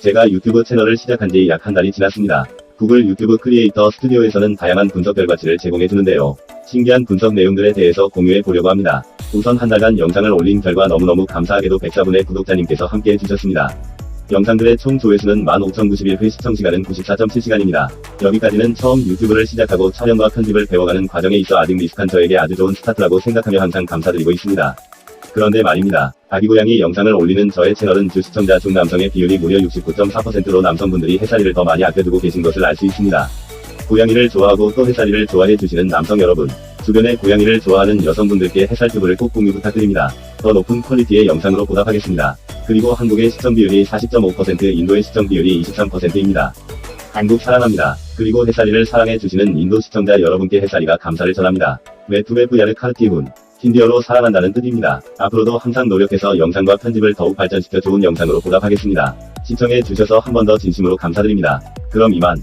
제가 유튜브 채널을 시작한 지 약 한 달이 지났습니다. 구글 유튜브 크리에이터 스튜디오에서는 다양한 분석 결과치를 제공해 주는데요. 신기한 분석 내용들에 대해서 공유해 보려고 합니다. 우선 한 달간 영상을 올린 결과 너무너무 감사하게도 104분의 구독자님께서 함께 해주셨습니다. 영상들의 총 조회수는 15,091회 시청시간은 94.7시간입니다. 여기까지는 처음 유튜브를 시작하고 촬영과 편집을 배워가는 과정에 있어 아직 미숙한 저에게 아주 좋은 스타트라고 생각하며 항상 감사드리고 있습니다. 그런데 말입니다. 아기고양이 영상을 올리는 저의 채널은 주 시청자 중 남성의 비율이 무려 69.4%로 남성분들이 해살이를 더 많이 아껴두고 계신 것을 알 수 있습니다. 고양이를 좋아하고 또 해살이를 좋아해 주시는 남성 여러분, 주변에 고양이를 좋아하는 여성분들께 해살튜브를 꼭 공유 부탁드립니다. 더 높은 퀄리티의 영상으로 보답하겠습니다. 그리고 한국의 시청 비율이 40.5%, 인도의 시청 비율이 23%입니다. 한국 사랑합니다. 그리고 해살이를 사랑해 주시는 인도 시청자 여러분께 해살이가 감사를 전합니다. 메투메프야르 카르티훈. 힌디어로 사랑한다는 뜻입니다. 앞으로도 항상 노력해서 영상과 편집을 더욱 발전시켜 좋은 영상으로 보답하겠습니다. 시청해 주셔서 한 번 더 진심으로 감사드립니다. 그럼 이만.